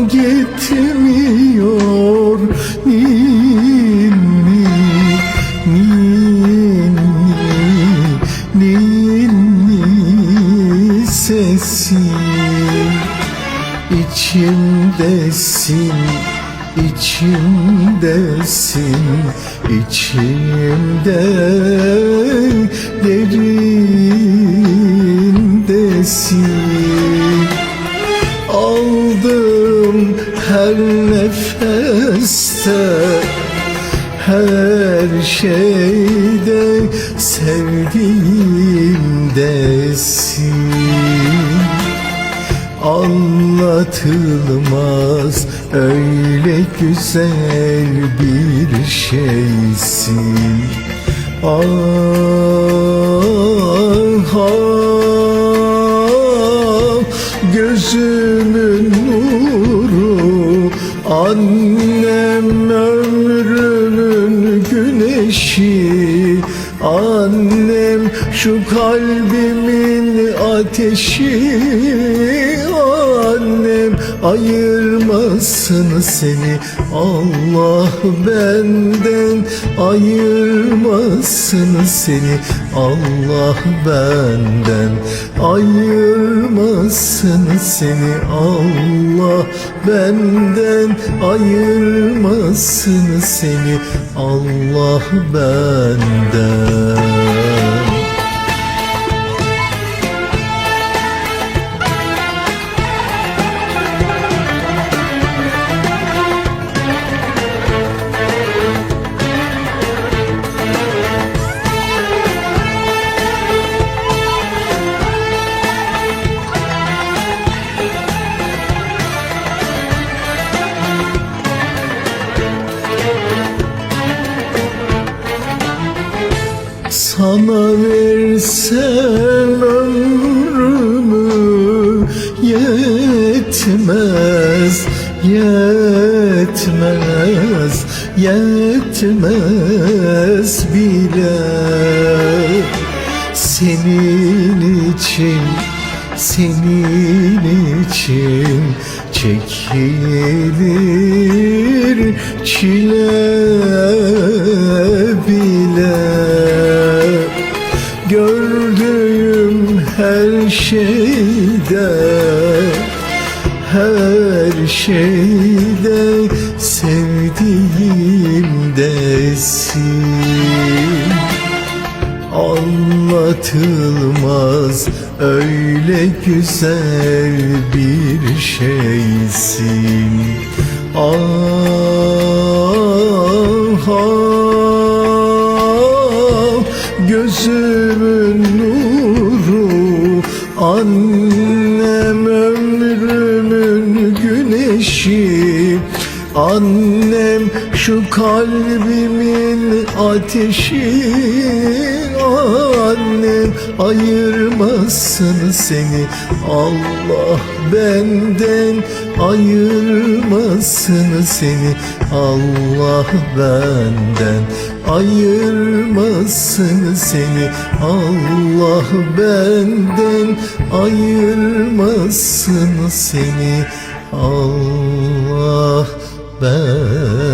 gitmiyor. Ninni ninni ninni sesin içimdesin içimdesin içimde derinde dersin her nefeste her şeyde sevdiğimdesin. Anlatılmaz öyle güzel bir şeysin. Ah ah gözümün Annem Annem şu kalbimin ateşi. Annem ayırmasın seni. Allah benden ayırmasın seni. Allah benden ayırmasın seni. Allah benden ayırmasın seni. Allah benden love Sana versem ömrümü yetmez, yetmez, yetmez bile. Senin için, senin için çekilir çile şeyde Her şeyde sevdiğimdesin Anlatılmaz öyle güzel bir şeysin. Ah ah gözümün nuru Annem ömrümün güneşi Annem şu kalbimin ateşi. Annem ayırmasın seni. Allah benden ayırmasın seni. Allah benden ayırmasın seni. Allah benden ayırmasın seni. Allah benden